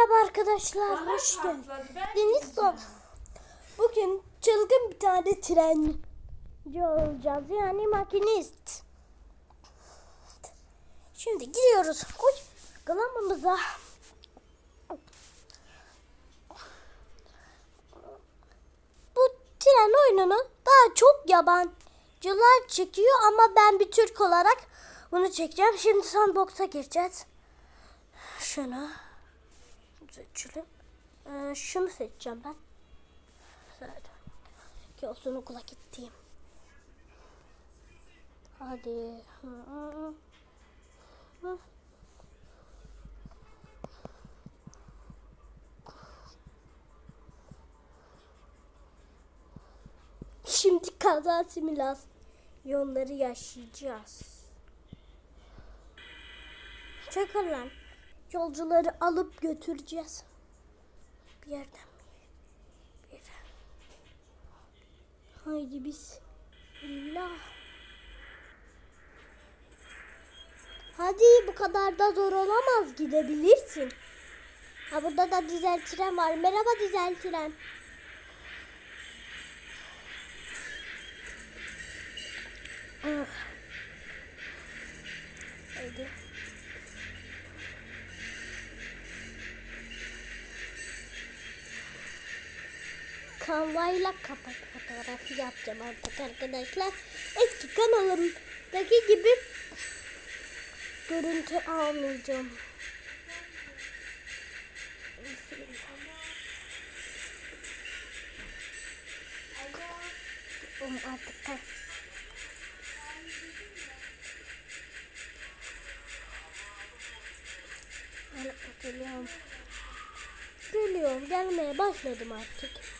Merhaba arkadaşlar, hoş geldiniz. Son. Bugün çılgın bir tane trenci olacağız. Yani makinist. Şimdi gidiyoruz. Koş glamamıza. Bu tren oyununu daha çok yabancılar çekiyor ama ben bir Türk olarak bunu çekeceğim. Şimdi sandbox'a gireceğiz. Şunu seçelim. Ee, şunu seçeceğim ben. Zaten. Ki olsun okula gittiğim. Hadi. Şimdi kaza simülasyonları yaşayacağız. Çakır lan. Yolcuları alıp götüreceğiz. Bir yerden bir yere. Haydi bismillah. Hadi bu kadar da zor olamaz gidebilirsin. Ha burada da dizel tren var. Merhaba dizel tren. Kanvayla kapak fotoğrafı yapacağım artık arkadaşlar. Eski kanalımdaki gibi görüntü almayacağım. Um, artık tak. Geliyorum. Geliyorum. Gelmeye başladım artık.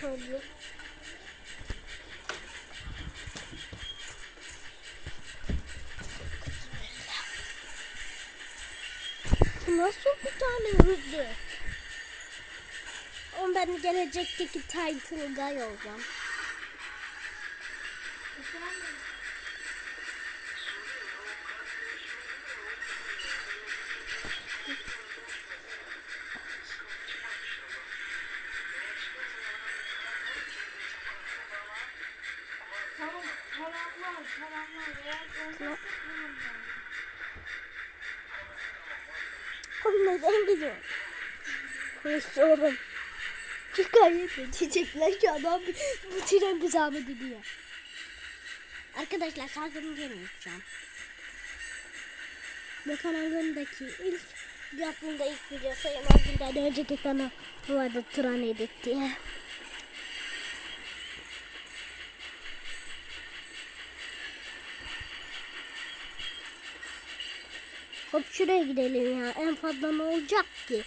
Hadi. Nasıl bir tane hızlı? Ama ben gelecekteki Titan Guy olacağım. Tamam, Oğlum neden gidiyor? Neyse oğlum. Şikayet edecekler şu adam bu tren zahmet ediyor. Arkadaşlar yerini yapacağım. Bu kanalımdaki ilk yaptığımda ilk video sayılmaz günden önceki kanal vardı Turan Edit diye. Hop şuraya gidelim ya. En fazla ne olacak ki?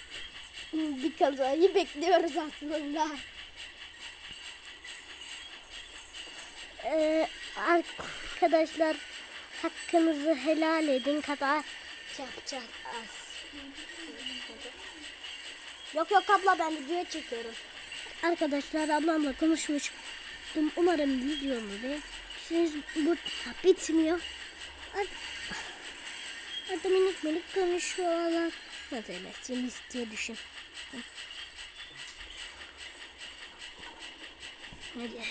Bir kazayı bekliyoruz aslında. Ee, arkadaşlar hakkınızı helal edin. Kaza yapacağız. Yok yok abla ben video çekiyorum. Arkadaşlar ablamla konuşmuştum. Umarım videomu siz bu bitmiyor. Orada minik minik konuşuyorlar. Nasıl edersiniz diye düşün. Hadi.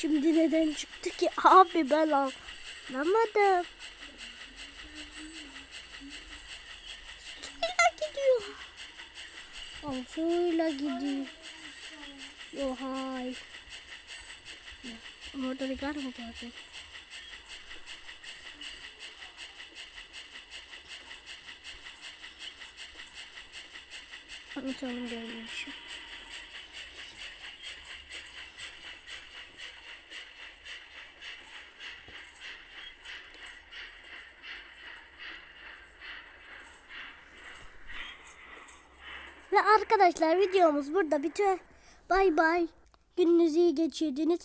Şimdi neden çıktı ki abi ben anlamadım. Suyla gidiyor. Aa, suyla gidiyor. Yo hay. Orada bir gar mı gördün? Unutalım görmemişim. Ve arkadaşlar videomuz burada bitiyor. Bay bay. Gününüzü iyi geçirdiniz.